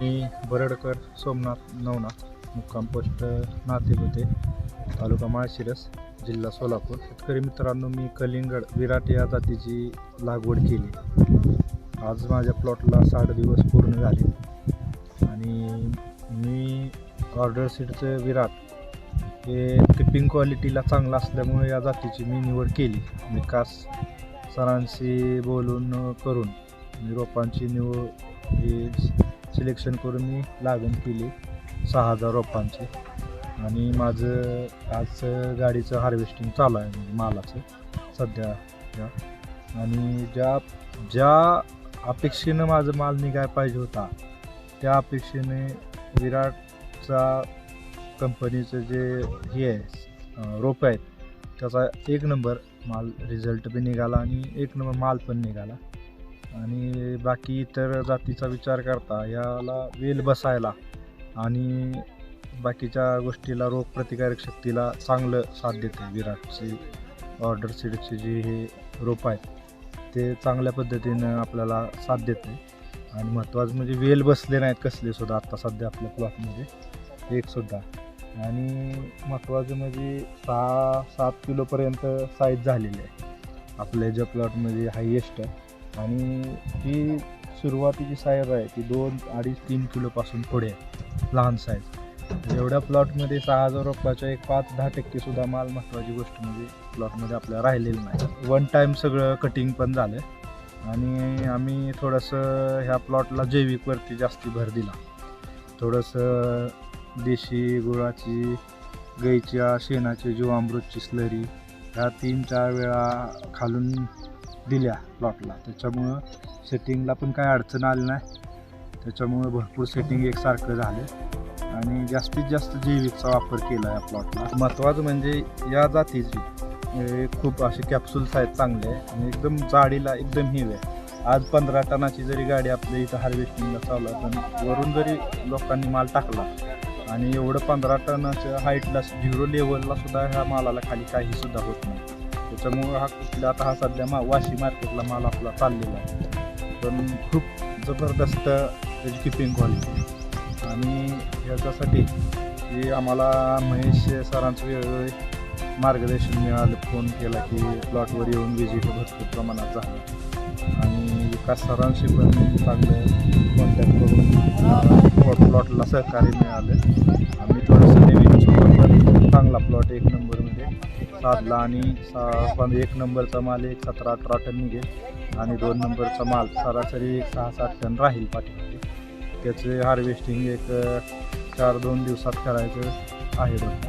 मी बरडकर सोमनाथ नवनाथ मुक्काम पोस्ट नातेपुते तालुका माळशिरस जिल्हा सोलापूर. शेतकरी मित्रांनो मी कलिंगड विराट या जातीची लागवड केली. आज माझ्या प्लॉटला साठ दिवस पूर्ण झाले. आणि मी ऑर्डर सीडचं विराट हे टिपिंग क्वालिटीला चांगलं असल्यामुळे या जातीची मी निवड केली. विकास सरांशी बोलून करून मी रोपांची निवड ही सिलेक्शन करून मी लागण केली. सहा हजार रोपांची. आणि माझं आज गाडीचं हार्वेस्टिंग चालू आहे म्हणजे मालाचं सध्या. आणि ज्या ज्या अपेक्षेनं माझं माल निघाय पाहिजे होता त्या अपेक्षेने विराटचा कंपनीचं जे हे आहे रोप आहेत त्याचा एक नंबर माल रिझल्ट पण निघाला आणि एक नंबर माल पण निघाला. आणि बाकी इतर जातीचा विचार करता याला वेल बसायला आणि बाकीच्या गोष्टीला रोगप्रतिकारक शक्तीला चांगलं साथ देते. विराटची ऑर्डर सीडचे जे हे रोप आहेत ते चांगल्या पद्धतीनं आपल्याला साथ देते. आणि महत्त्वाचं म्हणजे वेल बसले नाहीत कसले सुद्धा आत्ता सध्या आपल्या प्लॉटमध्ये एकसुद्धा आणि महत्त्वाचं म्हणजे सहा सात किलोपर्यंत साईज झालेली आहे. आपल्या ज्या प्लॉटमध्ये हायेस्ट आहे आणि ही सुरुवातीची साहेब आहे ती दोन अडीच तीन किलोपासून पुढे आहे लहान साईज एवढ्या प्लॉटमध्ये सहा हजार रुपयाच्या एक पाच दहा टक्के सुद्धा माल महत्त्वाची गोष्ट म्हणजे प्लॉटमध्ये आपल्याला राहिलेलं नाही. वन टाईम सगळं कटिंग पण झालं आणि आम्ही थोडंसं ह्या प्लॉटला जैविकवरती जास्ती भर दिला. थोडंसं देशी गुळाची गाईच्या शेणाची जीवामृतची स्लरी ह्या तीन चार वेळा खालून दिल्या प्लॉटला त्याच्यामुळं सेटिंगला पण काही अडचण आली नाही. त्याच्यामुळं भरपूर सेटिंग एकसारखं झालं. आणि जास्तीत जास्त जैविकचा वापर केला या प्लॉटला महत्त्वाचं म्हणजे या जातीची खूप असे कॅप्सूल्स आहेत चांगले आणि एकदम जाडीला एकदम हिव आहे आज पंधरा टनाची जरी गाडी आपल्या इथं हार्वेस्टिंगला चालू आहे पण वरून जरी लोकांनी माल टाकला आणि एवढं पंधरा टनाच्या हाईटला झिरो लेवलला सुद्धा ह्या मालाला खाली काही सुद्धा होत नाही. त्याच्यामुळं हा कुठला आता हा सध्या मा वाशी मार्केटला माल आपला चाललेला आहे. पण खूप जबरदस्त त्याची किपिंग क्वालिटी आणि ह्याच्यासाठी की आम्हाला महेश सरांचं वेळोवेळी मार्गदर्शन मिळालं फोन केला की प्लॉटवर येऊन विजिट भरपूर प्रमाणात झालं. आणि विकास सरांशी पण चांगलं कॉन्टॅक्ट करून प्लॉटला सहकार्य मिळालं. आम्ही थोडंसं नवीन चांगला प्लॉट एक नंबर साधला आणि सा पण एक नंबरचा माल एक सतरा अठरा टन निघेल आणि दोन नंबरचा माल सरासरी एक सहा सात टन राहील पाठीमध्ये त्याचे हार्वेस्टिंग एक चार दोन दिवसात करायचं आहे. बघ